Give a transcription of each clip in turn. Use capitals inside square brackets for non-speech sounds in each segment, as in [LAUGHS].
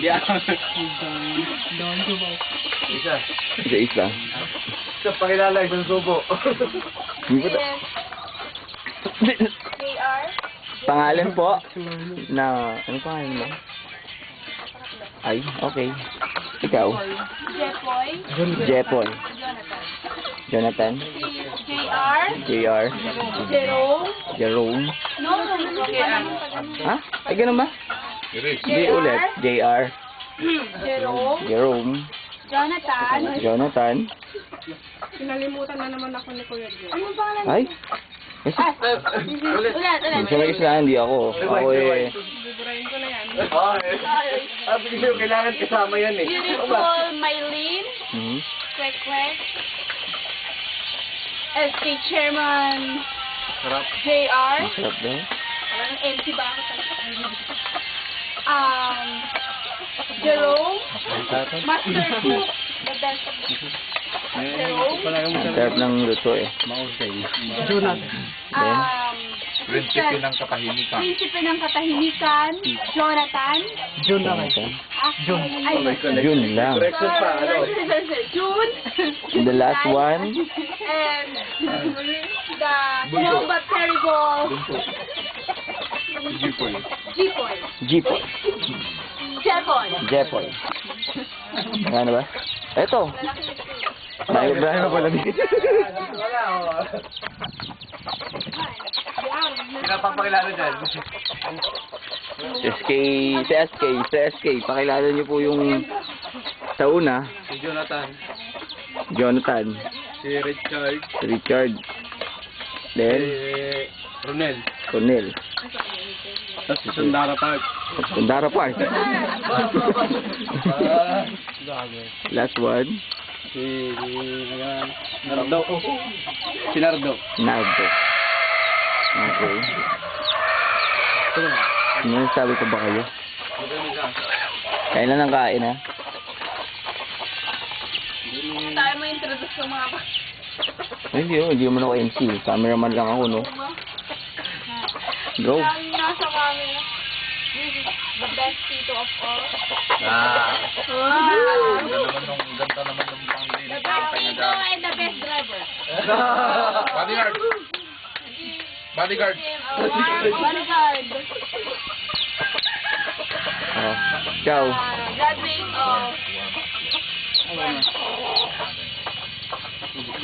Yeah. Isa. Isa-isa. Sa pakilala, isang subo. Ko JR. Pangalan po na ano pangalan mo? Ay, okay. Ikaw, Jepoy. Jepoy, Jonathan. JR. JR, Jerome. Jerome. No, no, no, no. no. Ha? Ay, ganun ba? Hindi ulit. JR, Jerome. Jerome, Jonathan. Jonathan. Kinalimutan na naman ako ni Kuya Joe. Ano pangalan? Ay, kasi Ulit, ulit. sa may kasalanan, hindi ako. Ako eh, Buburahin ko na yan. Okay. Sabi ko kailangan kasama yan eh. Beautiful Mylene. mhm. Kwek kwek. SK Chairman Sarap. JR. Masarap daw. Wala nang MC ba ako Um, Jerome. Master Cook. The best of the Jerome. Ang sarap ng luto eh. Jonathan. Then, Um, Prinsipe ng katahimikan. Prinsipe ng Katahimikan. Jonathan. Jonathan. Ah, June. Ay, June lang. Ano? [LAUGHS] June. The last one, [LAUGHS] And [LAUGHS] the small but terrible Jipoy. Jipoy. Jeepoy. Jepon. Jepoy. Ano ba? Eto. Brian na pala dito. Wala, oh. Pinapapakilala dyan. SK, si SK, si SK, pakilala niyo po yung sa una, Si Jonathan. Jonathan, Si Richard. si Richard, then Ronel. Cornel, Tapos si Sundara Park. Sundara Park. Ah, [LAUGHS] Last one, Si... Nardo. Si Nardo. Nardo. Okay. Ano sabi ko ba kayo? Kain na ng kain ha? Tayo mo introduce ng mga Ay, Hindi oh, hindi naman ako MC. Cameraman lang ako, no? Go. Ang nasa camera. This is the best tito of all. Ah. Wow! Ganda naman nung, ganda naman nung The best tito and the best driver. Bodyguard. Bodyguard. Oh, bodyguard. Oh. Ciao. Uh, graduate of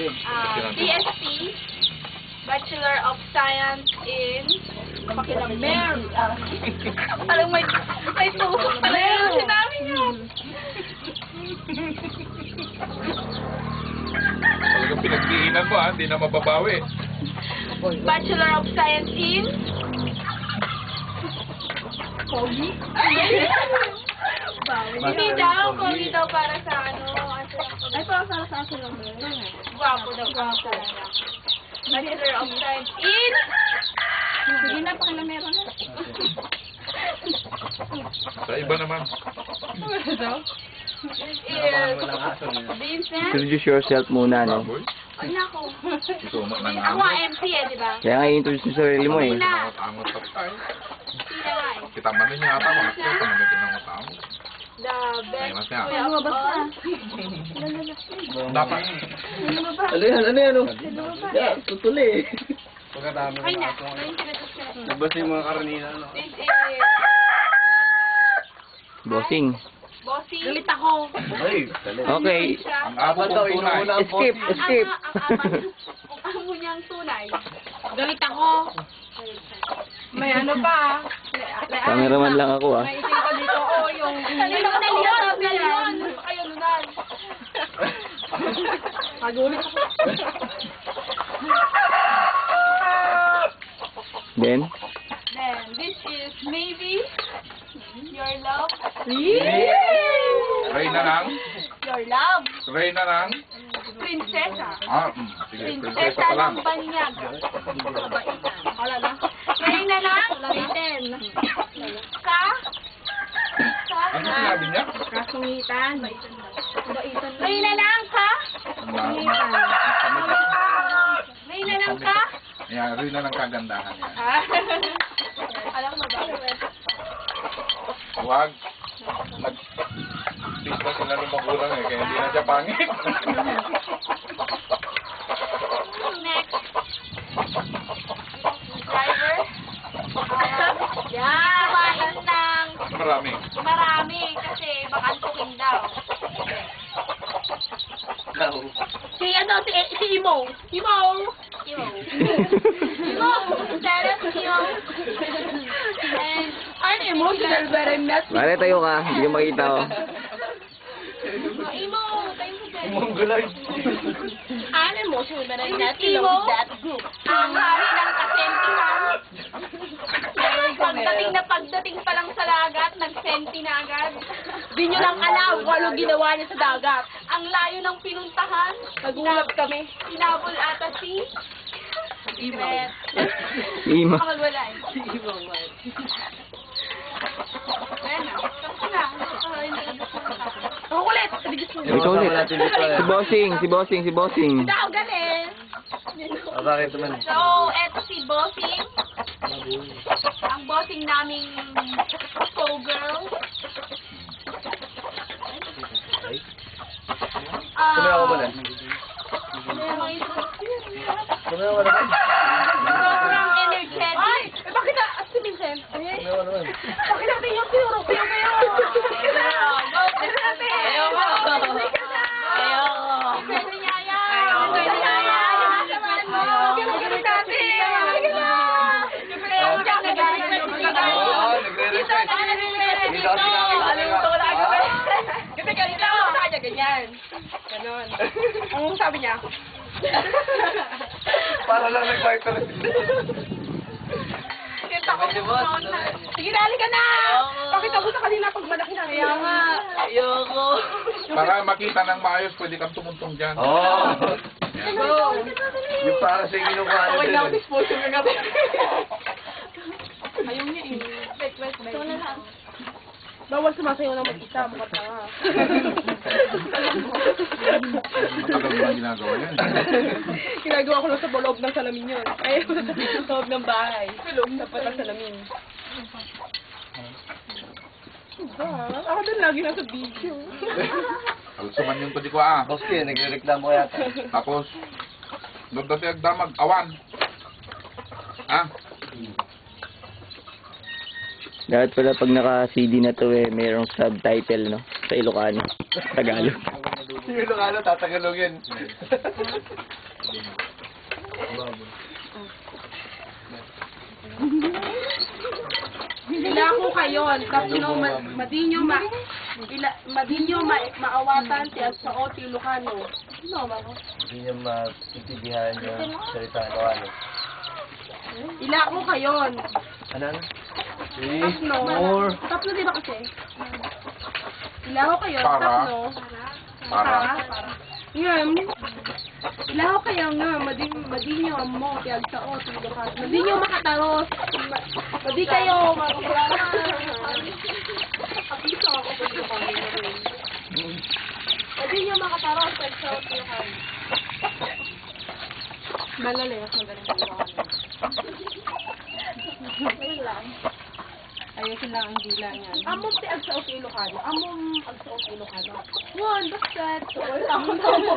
uh, BSc, Bachelor of Science in Pakilamer. Parang may, may tusok pala yung sinabi niya. Talagang pinagdiinan mo ha, hindi na mababawi. Bachelor of Science in Pogi? Hindi daw, pogi daw para sa ano. Ay, para sa sa akin lang. Gwapo daw, gwapo. Bachelor of Science in Sige na, pakilamero na. Sa iba naman. This is Vincent. Introduce yourself muna, no? Baboy. Ay, nako. Ng Ako ang MC eh, di ba? Kaya nga i-introduce mo sarili mo eh. Angot-angot. Sila nga eh. Kita man ninyo ata, mga ito, kung ano pinangot-angot. The best kuya of all. Dapat. Ano yan? Ano yan? oh? Yeah, tutuli. Pagkatama Ay na, na. Labas yung mga karanina. No? This is Bossing. Bossy. Galit ako. Ay, Okay. Ang abo daw, inuuna ang Skip, bossing. skip. Ang amo niyang tunay. Galit ako. May ano pa. Cameraman lang ako ah. May itim pa dito. Oh, yung... Kanino ko naliyan? Naliyan. Kayo nunan. Pagulit ako. Then, Then, this is maybe your love. Reyna lang. Your love. Reyna lang. Prinsesa. Ah, mm, sige, prinsesa Prinsesa pa lang. ng banyag. Wala na. Reyna. Ka. Ka. Sinabi niya? Kasungitan. Reyna lang ka. Ma- ma- Reyna lang ka. Yan, Reyna lang kagandahan yan. Ah. Alam mo ba? Huwag. Pista sila ng magulang eh, kaya hindi na siya pangit. [LAUGHS] Next. Driver. Yan. Kumain ng Marami. kasi baka antukin daw. Si ano, si, si Imo. Imo. Imo. Imo. Sarah, Imo. And, ano emotional ba rin na? Mare, tayo ka. Hindi ka makita oh. Imo. Tayo mo dyan. Mongolay. Ano emotional ba rin na? Imo. Ang hari ng kasentihan. Pagdating na pagdating pa lang sa dagat, nagsenti na agad. Di nyo lang alam kung anong ginawa niya sa dagat. Ang layo ng pinuntahan. Nagulat kami. Sinabol ata si... Secret. Ima. Baka wala eh. Ayan na. Tapos na. Ah, Ang kulit! Ikaw ulit. Si Bossing, si Bossing, si Bossing. Tao galing. bakit naman? So, eto si Bossing. Ang bossing naming showgirl. Ah, ba na? Kumain ako naman. Sobrang energetic. Ay! Eh, bakit na? At si Vincent? Ay, Kumain ako naman. bakit natin yung tinuro ko yung mayo? Ayoko. Ayoko. Pwede niya yan. Pwede niya yan. Samahan mo. Ganun natin. Siyempre, ako dyan, nag-request dito. Oo, nagre-request. Dito, nag-request Dito kasi nakita Alam mo, nila. wala ka ba? Kasi ganito ako sa kanya, ganyan. Ganon. Ang sabi niya, Para lang nag-vital. Kita ko mo na. sige na, halika na! Pakita ko sa kanila pag malaki na. Kaya nga. Ayoko. Para makita ng maayos, pwede kang tumuntong dyan. Oo. Go! Yung para sa inyo kung ano Okay na ako din. exposure ng gabi. [LAUGHS] Ayaw niya eh. Wait, wait, wait. Ito na lang. Bawal sumasayaw ng mag-isa, mukha tanga. Matagal mo na ginagawa yan. Ginagawa ko lang sa loob ng salamin yun. Ay, sa [LAUGHS] loob ng bahay. Sa loob ng patang salamin. Diba? Ako din lagi nasa video. Alsuman yung tuli ko ah. Yun, nagre-reklamo yata. Tapos, doon dati agdamag, awan. Ah, Dapat pala pag naka-CD na to eh, mayroong subtitle, no? Sa Ilocano. Tagalog. Yung Ilocano, tatagalogin. Ila ko kayo, tapno, ma- madinyo ma, ila, madinyo ma, maawatan ti sa o ti Lucano. No, ba ko? Hindi niya maintindihan yung salita ng ano. Ila ko kayo. Ano? Tapno. More. Tapno di ba kasi? Ila ko kayo, Para. tapno. para. Ngayon, ila ko kayo nga, madin, madinyo mo ti sa o ti Lucano. Madinyo makataros. Ma, madi kayo, makapurama. Apiso ako sa Lucano. Madinyo makataros sa o ti Lucano. Malalay ako sa Lucano. Ayun lang. Ayusin lang ang dila niyan. Amom ti agsa o ti Ilocano. Amom agsa o ti Ilocano. One, basket. Wala ako na mo.